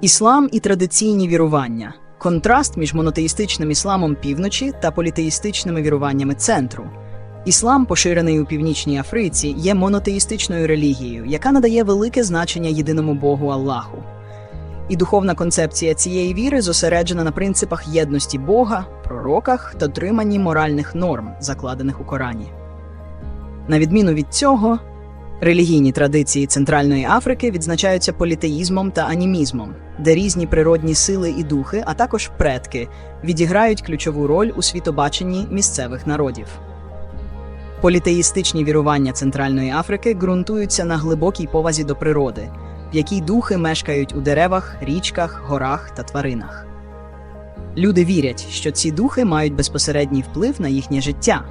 Іслам і традиційні вірування контраст між монотеїстичним ісламом півночі та політеїстичними віруваннями центру. Іслам, поширений у північній Африці, є монотеїстичною релігією, яка надає велике значення єдиному Богу Аллаху. І духовна концепція цієї віри зосереджена на принципах єдності Бога, пророках та дотриманні моральних норм, закладених у Корані. На відміну від цього, релігійні традиції Центральної Африки відзначаються політеїзмом та анімізмом, де різні природні сили і духи, а також предки, відіграють ключову роль у світобаченні місцевих народів. Політеїстичні вірування Центральної Африки ґрунтуються на глибокій повазі до природи, в якій духи мешкають у деревах, річках, горах та тваринах. Люди вірять, що ці духи мають безпосередній вплив на їхнє життя,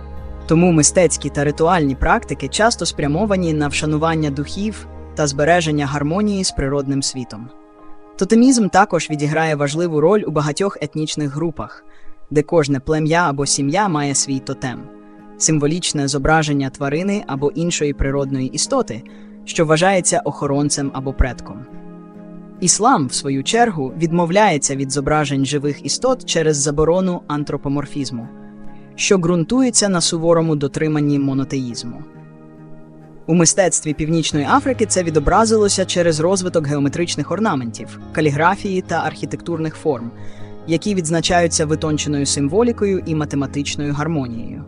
тому мистецькі та ритуальні практики часто спрямовані на вшанування духів та збереження гармонії з природним світом. Тотемізм також відіграє важливу роль у багатьох етнічних групах, де кожне плем'я або сім'я має свій тотем символічне зображення тварини або іншої природної істоти, що вважається охоронцем або предком. Іслам, в свою чергу, відмовляється від зображень живих істот через заборону антропоморфізму, що ґрунтується на суворому дотриманні монотеїзму. У мистецтві Північної Африки це відобразилося через розвиток геометричних орнаментів, каліграфії та архітектурних форм, які відзначаються витонченою символікою і математичною гармонією.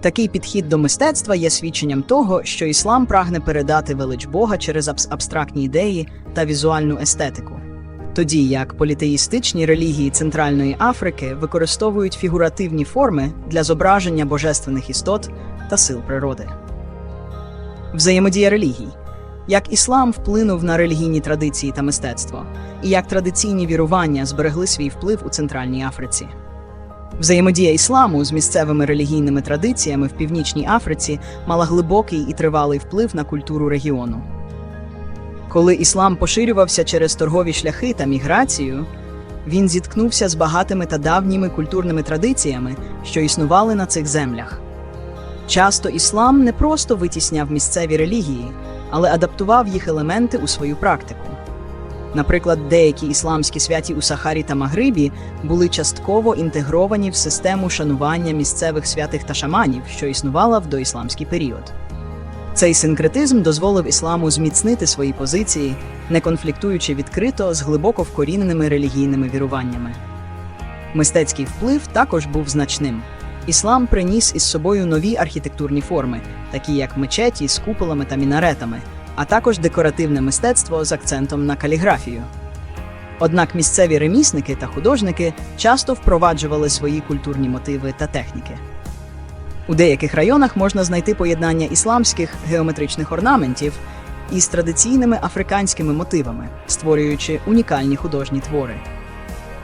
Такий підхід до мистецтва є свідченням того, що іслам прагне передати велич Бога через абстрактні ідеї та візуальну естетику. Тоді як політеїстичні релігії Центральної Африки використовують фігуративні форми для зображення божественних істот та сил природи. Взаємодія релігій. Як іслам вплинув на релігійні традиції та мистецтво, і як традиційні вірування зберегли свій вплив у Центральній Африці. Взаємодія ісламу з місцевими релігійними традиціями в Північній Африці мала глибокий і тривалий вплив на культуру регіону. Коли іслам поширювався через торгові шляхи та міграцію, він зіткнувся з багатими та давніми культурними традиціями, що існували на цих землях. Часто іслам не просто витісняв місцеві релігії, але адаптував їх елементи у свою практику. Наприклад, деякі ісламські святі у Сахарі та Магрибі були частково інтегровані в систему шанування місцевих святих та шаманів, що існувала в доісламський період. Цей синкретизм дозволив ісламу зміцнити свої позиції, не конфліктуючи відкрито з глибоко вкоріненими релігійними віруваннями. Мистецький вплив також був значним. Іслам приніс із собою нові архітектурні форми, такі як мечеті з куполами та мінаретами, а також декоративне мистецтво з акцентом на каліграфію. Однак місцеві ремісники та художники часто впроваджували свої культурні мотиви та техніки. У деяких районах можна знайти поєднання ісламських геометричних орнаментів із традиційними африканськими мотивами, створюючи унікальні художні твори.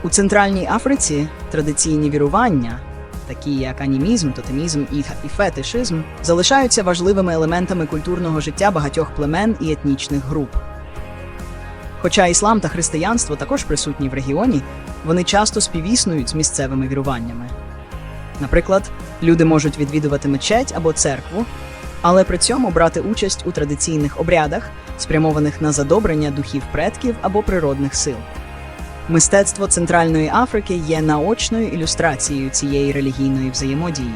У Центральній Африці традиційні вірування, такі як анімізм, тотемізм і фетишизм, залишаються важливими елементами культурного життя багатьох племен і етнічних груп. Хоча іслам та християнство також присутні в регіоні, вони часто співіснують з місцевими віруваннями. Наприклад, люди можуть відвідувати мечеть або церкву, але при цьому брати участь у традиційних обрядах, спрямованих на задобрення духів предків або природних сил. Мистецтво Центральної Африки є наочною ілюстрацією цієї релігійної взаємодії.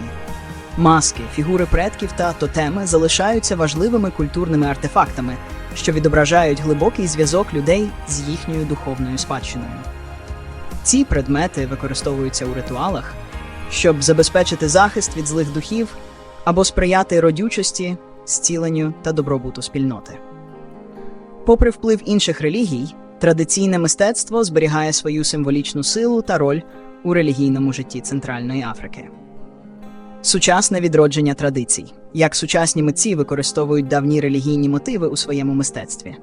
Маски, фігури предків та тотеми залишаються важливими культурними артефактами, що відображають глибокий зв'язок людей з їхньою духовною спадщиною. Ці предмети використовуються у ритуалах, щоб забезпечити захист від злих духів або сприяти родючості, зціленню та добробуту спільноти. Попри вплив інших релігій, традиційне мистецтво зберігає свою символічну силу та роль у релігійному житті Центральної Африки. Сучасне відродження традицій. Як сучасні митці використовують давні релігійні мотиви у своєму мистецтві.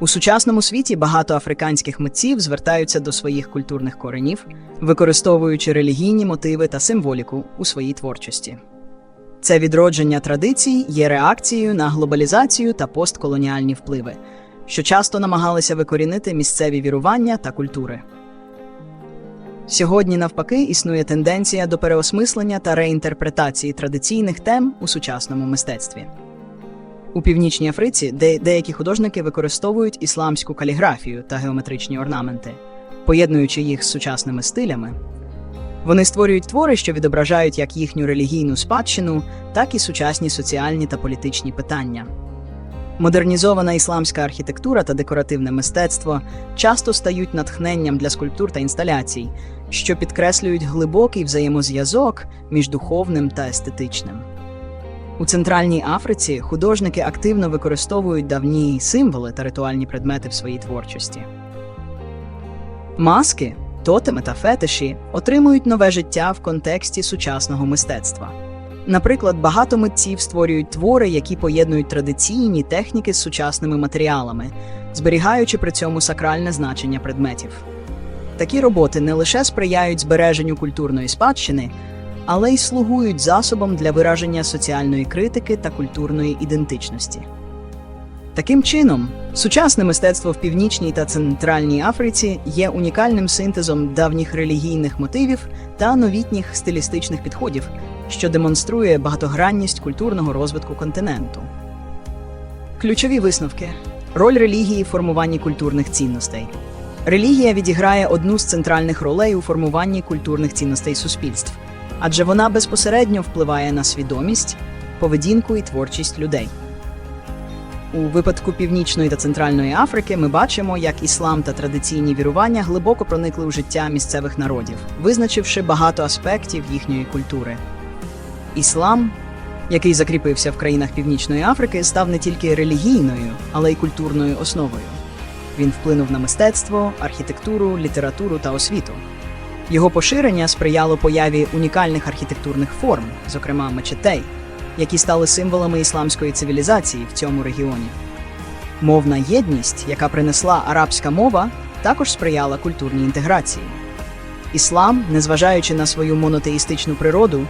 У сучасному світі багато африканських митців звертаються до своїх культурних коренів, використовуючи релігійні мотиви та символіку у своїй творчості. Це відродження традицій є реакцією на глобалізацію та постколоніальні впливи, що часто намагалися викорінити місцеві вірування та культури. Сьогодні, навпаки, існує тенденція до переосмислення та реінтерпретації традиційних тем у сучасному мистецтві. У північній Африці де деякі художники використовують ісламську каліграфію та геометричні орнаменти, поєднуючи їх з сучасними стилями. Вони створюють твори, що відображають як їхню релігійну спадщину, так і сучасні соціальні та політичні питання. Модернізована ісламська архітектура та декоративне мистецтво часто стають натхненням для скульптур та інсталяцій, що підкреслюють глибокий взаємозв'язок між духовним та естетичним. У Центральній Африці художники активно використовують давні символи та ритуальні предмети в своїй творчості. Маски, тотеми та фетиші отримують нове життя в контексті сучасного мистецтва. Наприклад, багато митців створюють твори, які поєднують традиційні техніки з сучасними матеріалами, зберігаючи при цьому сакральне значення предметів. Такі роботи не лише сприяють збереженню культурної спадщини, але й слугують засобом для вираження соціальної критики та культурної ідентичності. Таким чином, сучасне мистецтво в Північній та Центральній Африці є унікальним синтезом давніх релігійних мотивів та новітніх стилістичних підходів, що демонструє багатогранність культурного розвитку континенту. Ключові висновки: роль релігії в формуванні культурних цінностей. Релігія відіграє одну з центральних ролей у формуванні культурних цінностей суспільств, адже вона безпосередньо впливає на свідомість, поведінку і творчість людей. У випадку Північної та Центральної Африки ми бачимо, як іслам та традиційні вірування глибоко проникли у життя місцевих народів, визначивши багато аспектів їхньої культури. Іслам, який закріпився в країнах Північної Африки, став не тільки релігійною, але й культурною основою. Він вплинув на мистецтво, архітектуру, літературу та освіту. Його поширення сприяло появі унікальних архітектурних форм, зокрема мечетей, які стали символами ісламської цивілізації в цьому регіоні. Мовна єдність, яка принесла арабська мова, також сприяла культурній інтеграції. Іслам, незважаючи на свою монотеїстичну природу,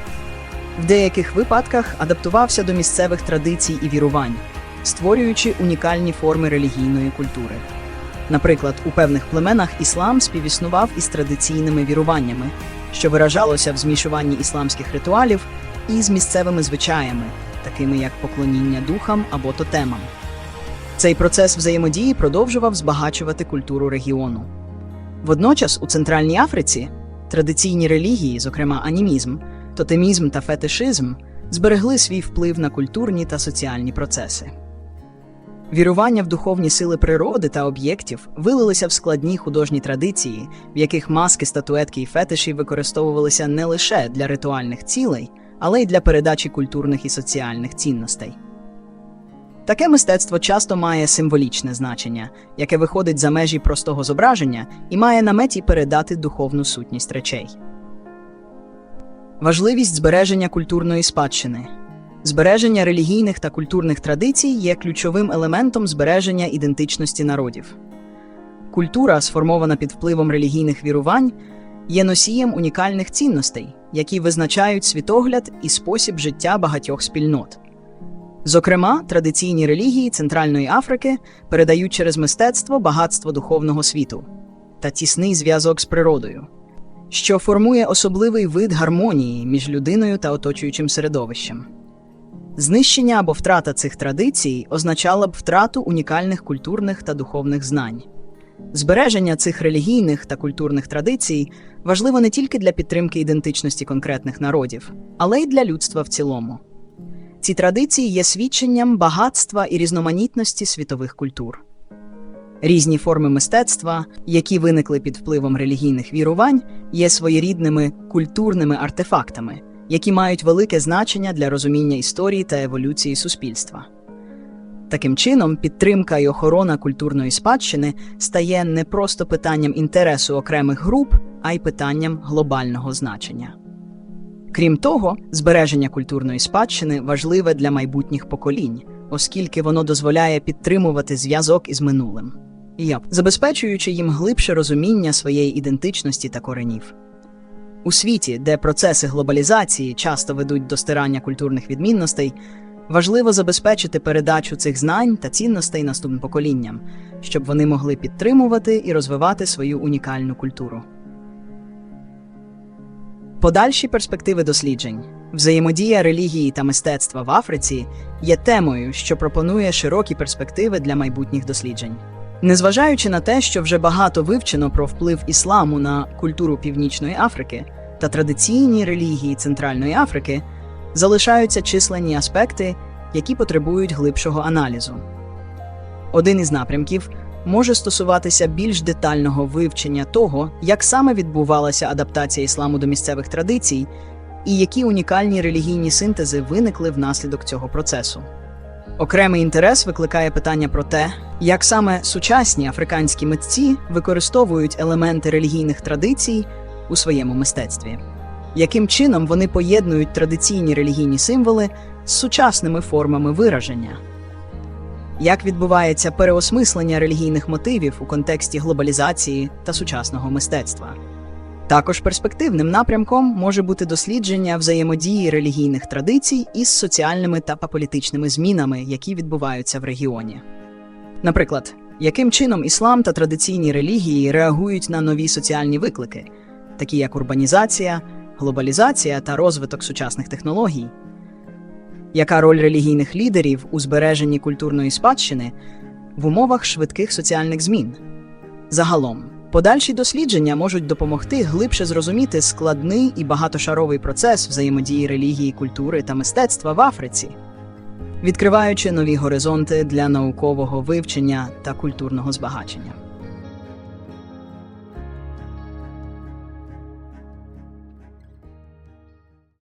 в деяких випадках адаптувався до місцевих традицій і вірувань, створюючи унікальні форми релігійної культури. Наприклад, у певних племенах іслам співіснував із традиційними віруваннями, що виражалося в змішуванні ісламських ритуалів із місцевими звичаями, такими як поклоніння духам або тотемам. Цей процес взаємодії продовжував збагачувати культуру регіону. Водночас у Центральній Африці традиційні релігії, зокрема анімізм, тотемізм та фетишизм, зберегли свій вплив на культурні та соціальні процеси. Вірування в духовні сили природи та об'єктів вилилися в складні художні традиції, в яких маски, статуетки і фетиші використовувалися не лише для ритуальних цілей, але й для передачі культурних і соціальних цінностей. Таке мистецтво часто має символічне значення, яке виходить за межі простого зображення і має на меті передати духовну сутність речей. Важливість збереження культурної спадщини. Збереження релігійних та культурних традицій є ключовим елементом збереження ідентичності народів. Культура, сформована під впливом релігійних вірувань, є носієм унікальних цінностей, які визначають світогляд і спосіб життя багатьох спільнот. Зокрема, традиційні релігії Центральної Африки передають через мистецтво багатство духовного світу та тісний зв'язок з природою, що формує особливий вид гармонії між людиною та оточуючим середовищем. Знищення або втрата цих традицій означала б втрату унікальних культурних та духовних знань. Збереження цих релігійних та культурних традицій важливо не тільки для підтримки ідентичності конкретних народів, але й для людства в цілому. Ці традиції є свідченням багатства і різноманітності світових культур. Різні форми мистецтва, які виникли під впливом релігійних вірувань, є своєрідними культурними артефактами, які мають велике значення для розуміння історії та еволюції суспільства. Таким чином, підтримка і охорона культурної спадщини стає не просто питанням інтересу окремих груп, а й питанням глобального значення. Крім того, збереження культурної спадщини важливе для майбутніх поколінь, оскільки воно дозволяє підтримувати зв'язок із минулим, забезпечуючи їм глибше розуміння своєї ідентичності та коренів. У світі, де процеси глобалізації часто ведуть до стирання культурних відмінностей, важливо забезпечити передачу цих знань та цінностей наступним поколінням, щоб вони могли підтримувати і розвивати свою унікальну культуру. Подальші перспективи досліджень Взаємодія релігії та мистецтва в Африці є темою, що пропонує широкі перспективи для майбутніх досліджень. Незважаючи на те, що вже багато вивчено про вплив ісламу на культуру Північної Африки та традиційні релігії Центральної Африки, залишаються численні аспекти, які потребують глибшого аналізу. Один із напрямків може стосуватися більш детального вивчення того, як саме відбувалася адаптація ісламу до місцевих традицій і які унікальні релігійні синтези виникли внаслідок цього процесу. Окремий інтерес викликає питання про те, як саме сучасні африканські митці використовують елементи релігійних традицій у своєму мистецтві, яким чином вони поєднують традиційні релігійні символи з сучасними формами вираження. Як відбувається переосмислення релігійних мотивів у контексті глобалізації та сучасного мистецтва? Також перспективним напрямком може бути дослідження взаємодії релігійних традицій із соціальними та політичними змінами, які відбуваються в регіоні. Наприклад, яким чином іслам та традиційні релігії реагують на нові соціальні виклики, такі як урбанізація, глобалізація та розвиток сучасних технологій? Яка роль релігійних лідерів у збереженні культурної спадщини в умовах швидких соціальних змін? Загалом, подальші дослідження можуть допомогти глибше зрозуміти складний і багатошаровий процес взаємодії релігії, культури та мистецтва в Африці, відкриваючи нові горизонти для наукового вивчення та культурного збагачення.